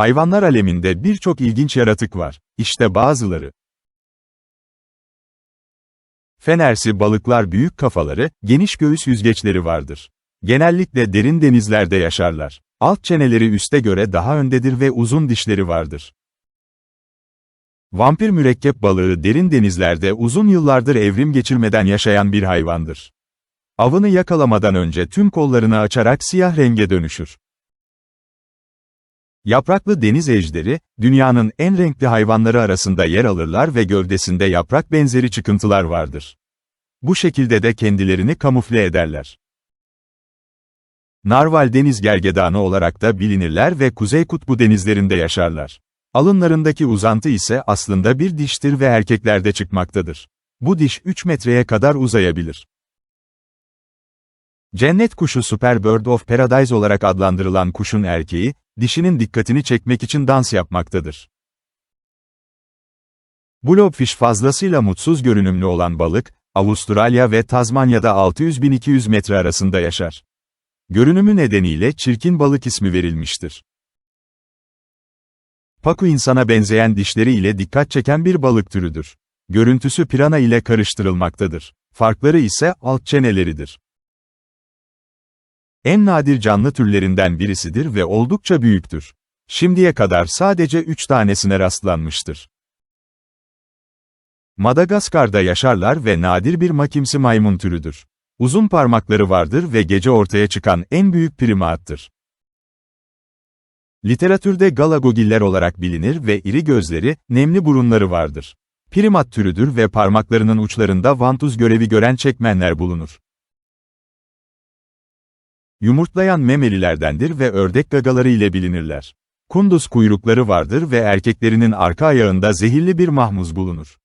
Hayvanlar aleminde birçok ilginç yaratık var. İşte bazıları. Fenersi balıklar büyük kafaları, geniş göğüs yüzgeçleri vardır. Genellikle derin denizlerde yaşarlar. Alt çeneleri üste göre daha öndedir ve uzun dişleri vardır. Vampir mürekkep balığı derin denizlerde uzun yıllardır evrim geçirmeden yaşayan bir hayvandır. Avını yakalamadan önce tüm kollarını açarak siyah renge dönüşür. Yapraklı deniz ejderi, dünyanın en renkli hayvanları arasında yer alırlar ve gövdesinde yaprak benzeri çıkıntılar vardır. Bu şekilde de kendilerini kamufle ederler. Narval deniz gergedanı olarak da bilinirler ve Kuzey Kutbu denizlerinde yaşarlar. Alınlarındaki uzantı ise aslında bir diştir ve erkeklerde çıkmaktadır. Bu diş 3 metreye kadar uzayabilir. Cennet kuşu Super Bird of Paradise olarak adlandırılan kuşun erkeği, dişinin dikkatini çekmek için dans yapmaktadır. Blobfish fazlasıyla mutsuz görünümlü olan balık, Avustralya ve Tazmanya'da 600-1200 metre arasında yaşar. Görünümü nedeniyle çirkin balık ismi verilmiştir. Paku insana benzeyen dişleri ile dikkat çeken bir balık türüdür. Görüntüsü pirana ile karıştırılmaktadır. Farkları ise alt çeneleridir. En nadir canlı türlerinden birisidir ve oldukça büyüktür. Şimdiye kadar sadece 3 tanesine rastlanmıştır. Madagaskar'da yaşarlar ve nadir bir makimsi maymun türüdür. Uzun parmakları vardır ve gece ortaya çıkan en büyük primattır. Literatürde galagogiller olarak bilinir ve iri gözleri, nemli burunları vardır. Primat türüdür ve parmaklarının uçlarında vantuz görevi gören çekmenler bulunur. Yumurtlayan memelilerdendir ve ördek gagaları ile bilinirler. Kunduz kuyrukları vardır ve erkeklerinin arka ayağında zehirli bir mahmuz bulunur.